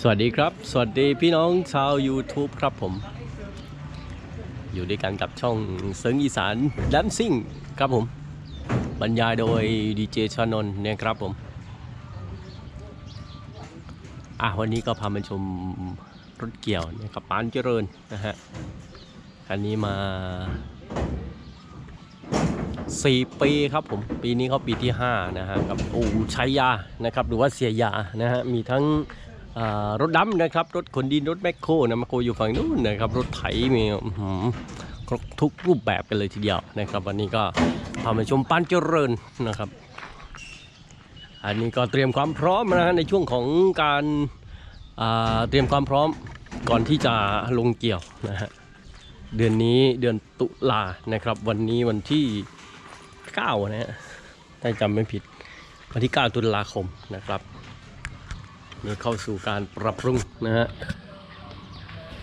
สวัสดีครับ สวัสดีพี่น้องชาว YouTube ครับผม อยู่ด้วยกันกับช่องเซิงอีสานดัมซิ่งครับผม บรรยายโดยดีเจชานนท์เนี่ยครับผม อะวันนี้ก็พามาชมรถเกี่ยวนะครับปานเจริญนะฮะ คันนี้มา 4 ปีครับผมปีนี้เขาปีที่ 5 นะฮะกับอู่ชัยยานะครับหรือว่าเสียยานะฮะมีทั้งรถดำนะครับรถขนดินรถแมคโครนะแมคโครอยู่ฝั่งนู้นนะครับรถไถมีครบทุกรูปแบบกันเลยทีเดียวนะครับ วันนี้ก็พามาชมปานเจริญนะครับ อันนี้ก็เตรียมความพร้อมนะฮะในช่วงของการเตรียมความพร้อมก่อนที่จะลงเกี่ยวนะฮะเดือนนี้เดือนตุลานะครับ วันนี้วันที่ 9นะฮะถ้าจำไม่ผิด วันที่ 9 ตุลาคมนะครับนี่เข้าสู่การปรับปรุงนะฮะ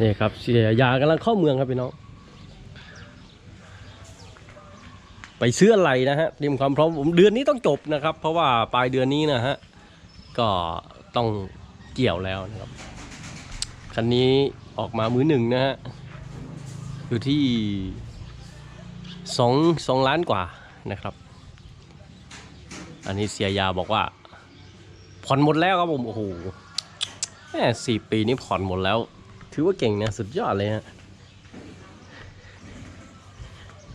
นี่ครับเสียยากำลังเข้าเมืองครับพี่น้อง ไปซื้ออะไรนะฮะเตรียมความพร้อมผมเดือนนี้ต้องจบนะครับ เพราะว่าปลายเดือนนี้นะฮะก็ต้องเกี่ยวแล้วนะครับคันนี้ออกมามือหนึ่งนะฮะอยู่ที่สองสองล้านกว่า นะครับ อันนี้เสียยาบอกว่าผ่อนหมดแล้วครับผมโอ้โหแม่สี่ปีนี้ผ่อนหมดแล้ว ถือว่าเก่งนะสุดยอดเลยฮะ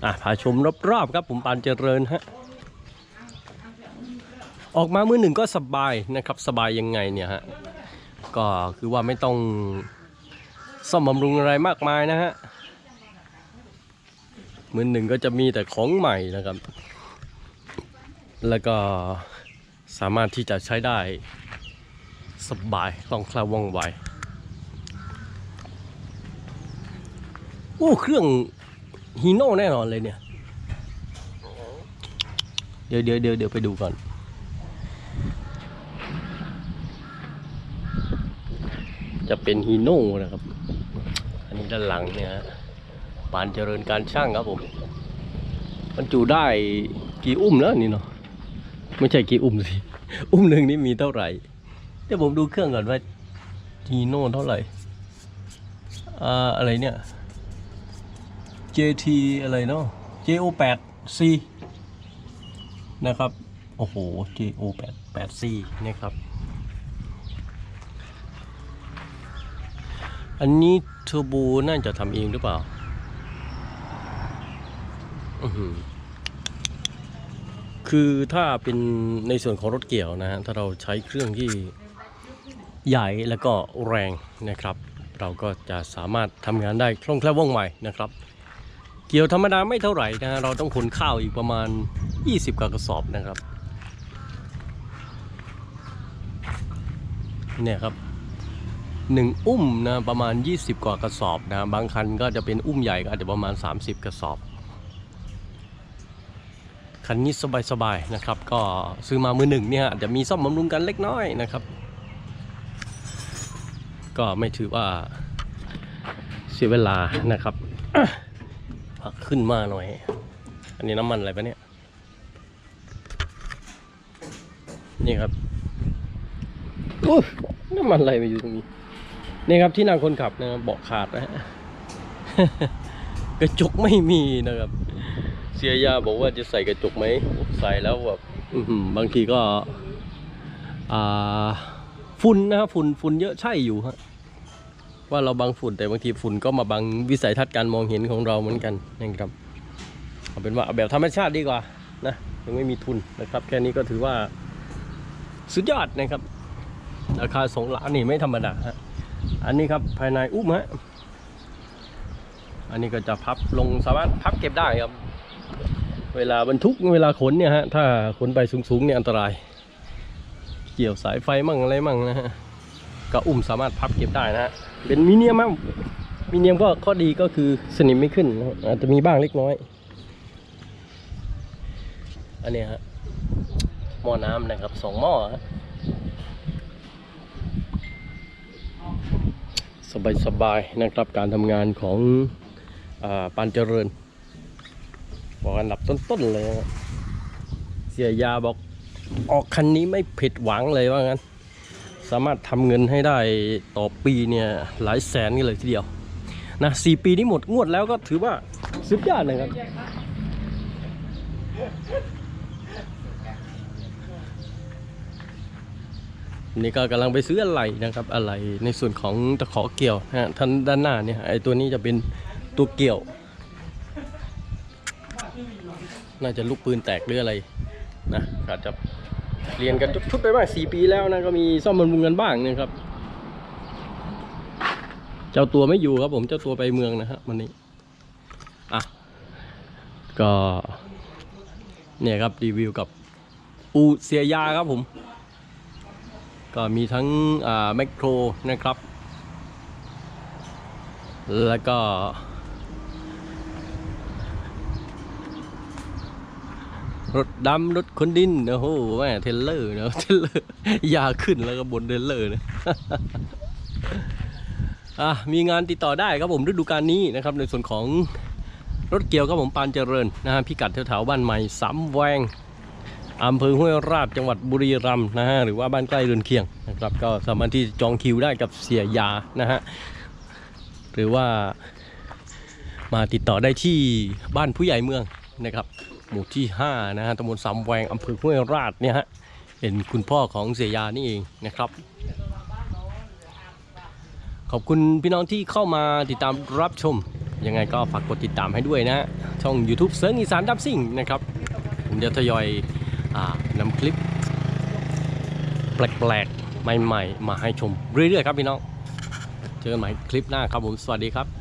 อะพาชมรอบๆครับผมปานเจริญฮะออกมามือหนึ่งก็สบายนะครับสบายยังไงเนี่ยฮะก็คือว่าไม่ต้องซ่อมบำรุงอะไรมากมายนะฮะ มือหนึ่งก็จะมีแต่ของใหม่นะครับ แล้วก็สามารถที่จะใช้ได้สบายคล่องแคล่วว่องไวโอ้เครื่องฮีโน่แน่นอนเลยเนี่ย เดี๋ยวเดี๋ยวเดี๋ยวเดี๋ยวไปดูก่อน จะเป็นฮีโน่นะครับ อันนี้ด้านหลังเนี่ยฮะ ปานเจริญการช่างครับผมบรรจุได้กี่อุ้มแล้วนี่เนาะไม่ใช่กี่อุ้มสิ อุ้มหนึ่งนี่มีเท่าไหร่ เดี๋ยวผมดูเครื่องก่อนว่าฮีโน่เท่าไหร่อ่าอะไรเนี่ย JT อะไรเนาะ JO8 C นะครับ โอ้โห JO8 8 C นะครับ อันนี้เทอร์โบน่าจะทำเองหรือเปล่า คือถ้าเป็นในส่วนของรถเกี่ยวนะฮะถ้าเราใช้เครื่องที่ใหญ่แล้วก็แรงนะครับ เราก็จะสามารถทำงานได้คล่องแคล่วว่องไวนะครับ เกี่ยวธรรมดาไม่เท่าไหร่นะเราต้องขนข้าวอีกประมาณ 20กว่ากระสอบนะครับเนี่ยครับหนึ่งอุ้มนะประมาณ 20 กว่ากระสอบนะบางคันก็จะเป็นอุ้มใหญ่ก็อาจจะประมาณ 30 กระสอบ คันนี้สบายๆนะครับ ก็ซื้อมามือหนึ่งเนี่ยอาจจะมีซ่อมบำรุงกันเล็กน้อยนะครับ ก็ไม่ถือว่าเสียเวลานะครับขึ้นมาหน่อย อันนี้น้ำมันอะไรปะเนี่ย นี่ครับน้ำมันอะไรมาอยู่ตรงนี้ นี่ครับที่นั่งคนขับนะครับเบาะขาดนะฮะกระจกไม่มีนะครับ เสียยาบอกว่าจะใส่กระจกไหมใส่แล้วแบบบางทีก็ฝุ่นนะครับฝุ่นฝุ่นเยอะใช่อยู่ฮะว่าเราบังฝุ่นแต่บางทีฝุ่นก็มาบังวิสัยทัศน์การมองเห็นของเราเหมือนกันนะครับเอาเป็นว่าเอาแบบธรรมชาติดีกว่านะยังไม่มีทุนนะครับ แค่นี้ก็ถือว่าสุดยอดนะครับ ราคาสองล้านนี่ไม่ธรรมดาฮะอันนี้ครับภายในอุ้มฮะอันนี้ก็จะพับลงสามารถพับเก็บได้ครับ เวลาบรรทุกเวลาขนเนี่ยฮะถ้าขนไปสูงๆเนี่ยอันตราย เกี่ยวสายไฟมั่งอะไรมั่งนะฮะก็อุ้มสามารถพับเก็บได้นะฮะเป็นมิเนียมครับมิเนียมก็ข้อดีก็คือสนิมไม่ขึ้นอาจจะมีบ้างเล็กน้อย อันนี้ฮะหม้อน้ำนะครับสองหม้อสบายๆนะครับการทำงานของอปานเจริญ บอกอันดับต้นๆเลยนะเสียยาบอกออกคันนี้ไม่ผิดหวังเลยว่างั้น สามารถทำเงินให้ได้ต่อปีเนี่ยหลายแสนกันเลยทีเดียวนะสี่ปีนี้หมดงวดแล้วก็ถือว่าสุดยอดนะครับ นี่ก็กำลังไปซื้ออะไรนะครับ อะไรในส่วนของตะขอเกี่ยวนะฮะท่านด้านหน้าเนี่ยไอตัวนี้จะเป็นตัวเกี่ยว น่าจะลูกปืนแตกหรืออะไรนะอาจจะเรียนกันชุดไปบ้างสี่ปีแล้วนะก็มีซ่อมบำรุงกันบ้างนะครับ เจ้าตัวไม่อยู่ครับผมเจ้าตัวไปเมืองนะฮะวันนี้อะก็เนี่ยครับรีวิวกับปูเสียยาครับผม ก็มีทั้งแมคโครนะครับ แล้วก็ รถดำรถขนดินโอ้โหแม่เทเลอร์นะเทเลอร์ยาขึ้นแล้วก็บนเทเลอร์นะอะมีงานติดต่อได้ครับผมฤดูกาลนี้นะครับ ในส่วนของรถเกี่ยวครับผมปานเจริญนะฮะพิกัดแถวๆบ้านใหม่สาแวงอำเภอห้วยราชจังหวัดบุรีรัมย์นะฮะหรือว่าบ้านใกล้เรือนเคียงนะครับ ก็สามารถที่จองคิวได้กับเสียยานะฮะหรือว่ามาติดต่อได้ที่บ้านผู้ใหญ่เมืองนะครับ หมู่ที่ 5 นะฮะตำบลสามแวงอำเภอห้วยราชเนี่ยฮะเป็นคุณพ่อของเสียยานี่เองนะครับ ขอบคุณพี่น้องที่เข้ามาติดตามรับชม ยังไงก็ฝากกดติดตามให้ด้วยนะ ช่อง YouTube เซิร์งอีสานดับซิ่งนะครับผมจะทยอยอนำคลิป แปลกๆ ใหม่ๆ มาให้ชมเรื่อยๆ ครับพี่น้อง เจอกันใหม่คลิปหน้าครับผม สวัสดีครับ